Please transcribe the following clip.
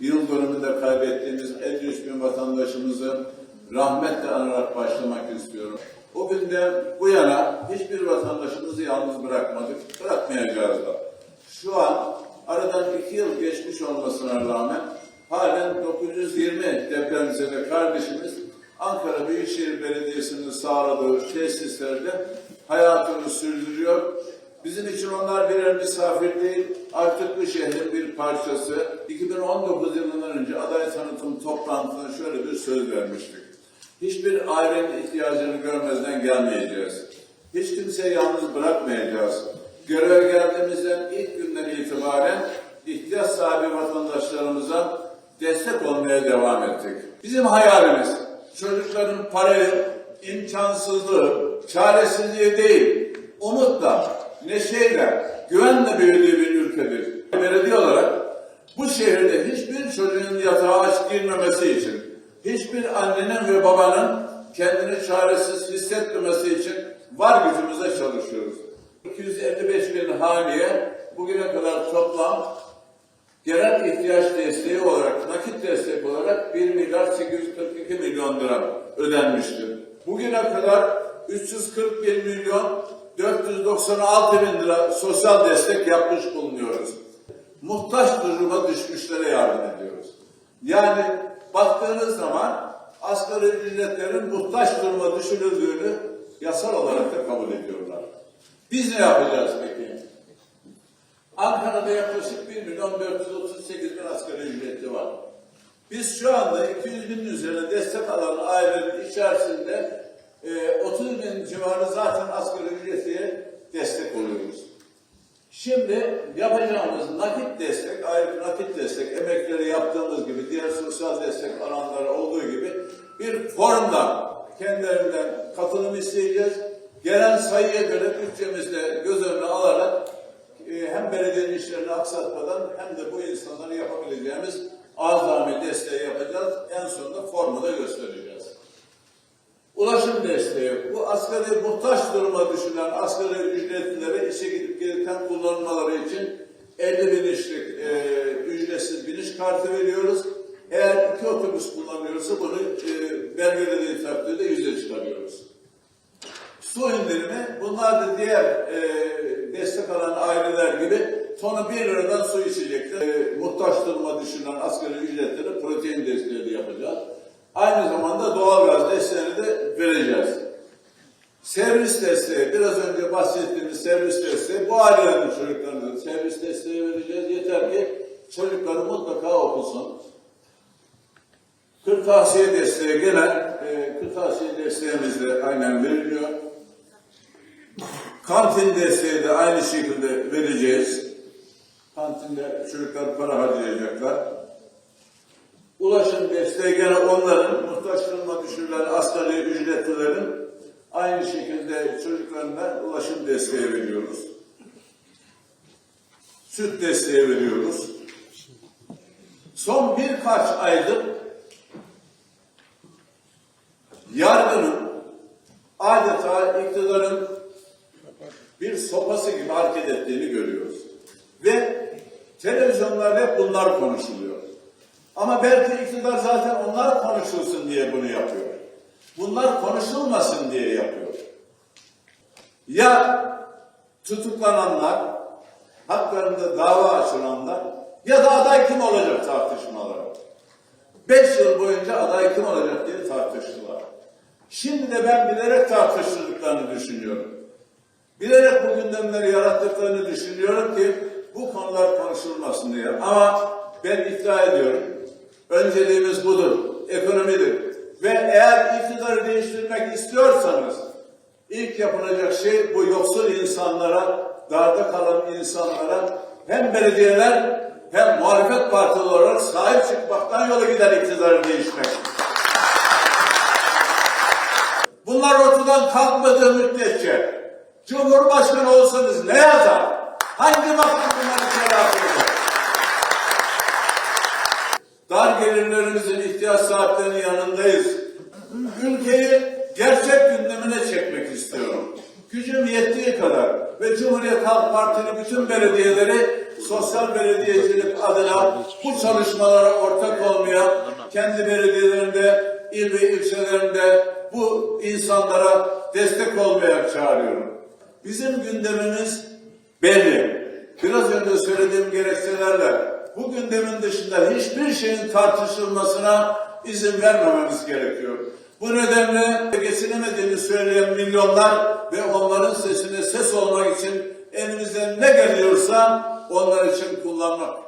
yıl dönümünde kaybettiğimiz 53 bin vatandaşımızı rahmetle anarak başlamak istiyorum. O günden bu yana hiçbir vatandaşımızı yalnız bırakmadık, bırakmayacağız da. Şu an aradan iki yıl geçmiş olmasına rağmen halen 920 depremzede kardeşimiz Ankara Büyükşehir Belediyesi'nin sağladığı tesislerde hayatını sürdürüyor. Bizim için onlar birer misafir değil, artık bu şehrin bir parçası. 2019 yılından önce aday tanıtım toplantısında şöyle bir söz vermiştik. Hiçbir ailenin ihtiyacını görmezden gelmeyeceğiz. Hiç kimseyi yalnız bırakmayacağız. Görev geldiğimizden ilk günden itibaren ihtiyaç sahibi vatandaşlarımıza destek olmaya devam ettik. Bizim hayalimiz çocukların parayı, imkansızlığı, çaresizliği değil, umutla, neşeyle, güvenle büyüdüğü bir ülkedir. Belediye olarak bu şehirde hiçbir çocuğun yatağa aç girmemesi için, hiçbir annenin ve babanın kendini çaresiz hissetmemesi için var gücümüzle çalışıyoruz. 255 bin haneye bugüne kadar toplam genel ihtiyaç desteği olarak, nakit destek olarak 1 milyar 842 milyon lira ödenmiştir. Bugüne kadar 341 milyon 496 bin lira sosyal destek yapmış bulunuyoruz. Muhtaç duruma düşmüşlere yardım ediyoruz. Yani baktığınız zaman asgari ücretlerin muhtaç duruma düşürüldüğünü yasal olarak da kabul ediyorlar. Biz ne yapacağız peki? Ankara'da yaklaşık 1 milyon 438 bin asgari ücretli var. Biz şu anda 200 binin üzerine destek alan ailelerin içerisinde e, 30 bin civarı zaten asgari ücretliye destek oluyoruz. Şimdi yapacağımız nakit destek, ayrı nakit destek, emekleri yaptığımız gibi, diğer sosyal destek alanları olduğu gibi bir formla kendilerinden katılım isteyeceğiz. Gelen sayıya göre bütçemizde göz önüne alarak e, hem belediyenin işlerini aksatmadan hem de bu insanları yapabileceğimiz azami desteği yapacağız. En sonunda formu da göstereceğiz. Ulaşım desteği. Bu asgari muhtaç duruma düşülen asgari ücretlilere işe gidip gelirken kullanmaları için 50 binişlik e, ücretsiz biniş kartı veriyoruz. Eğer iki otobüs kullanıyorsa bunu e, belgelediği takdirde yüze çıkarıyoruz. Su indirimi, bunlar da diğer e, destek alan aileler gibi tonu 1 liradan su içecekler. E, muhtaç duruma düşünen asgari ücretlere protein desteği de yapacağız. Aynı zamanda doğalgaz desteğini de vereceğiz. Servis desteği, biraz önce bahsettiğimiz servis desteği, bu ailelerin çocuklarına servis desteği vereceğiz. Yeter ki çocukları mutlaka okusun. Kırtasiye desteği gelen, e, kırtasiye desteğimiz de aynen veriliyor. Kantin desteği de aynı şekilde vereceğiz. Kantinde çocuklar para harcayacaklar. Ulaşım desteği gene onların muhtaç duruma düşürülen asgari ücretlilerin aynı şekilde çocuklarına ulaşım desteği veriyoruz. Süt desteği veriyoruz. Son birkaç aydır yargının adeta iktidarın bir sopası gibi hareket ettiğini görüyoruz. Ve televizyonlarda hep bunlar konuşuluyor. Ama belki iktidar zaten onlar konuşulsun diye bunu yapıyor. Bunlar konuşulmasın diye yapıyor. Ya tutuklananlar, haklarında dava açılanlar ya da aday kim olacak tartışmaları. Beş yıl boyunca aday kim olacak diye tartıştılar. Şimdi de ben bilerek tartıştırdıklarını düşünüyorum. Bilerek bu gündemleri yarattıklarını düşünüyorum ki bu konular konuşulmasın diye. Ama ben iddia ediyorum. Önceliğimiz budur. Ekonomidir. Ve eğer iktidarı değiştirmek istiyorsanız ilk yapılacak şey bu yoksul insanlara, darda kalan insanlara hem belediyeler hem muhalefet partili olarak sahip çıkmaktan yola gider iktidarı değişmek. Bunlar ortadan kalkmadığı müddetçe Cumhurbaşkanı olsanız ne yazar? Hangi makam bunları eder? Dar gelirlerimizin ihtiyaç sahiplerinin yanındayız. Ülkeyi gerçek gündemine çekmek istiyorum. Gücüm yettiği kadar ve Cumhuriyet Halk Partili bütün belediyeleri sosyal belediyecilik adına bu çalışmalara ortak olmaya, kendi belediyelerinde, il ve ilçelerinde bu insanlara destek olmaya çağırıyorum. Bizim gündemimiz belli. Biraz önce söylediğim gerekçelerle bu gündemin dışında hiçbir şeyin tartışılmasına izin vermememiz gerekiyor. Bu nedenle geçinemediğini söyleyen milyonlar ve onların sesine ses olmak için elimizden ne geliyorsa onlar için kullanmak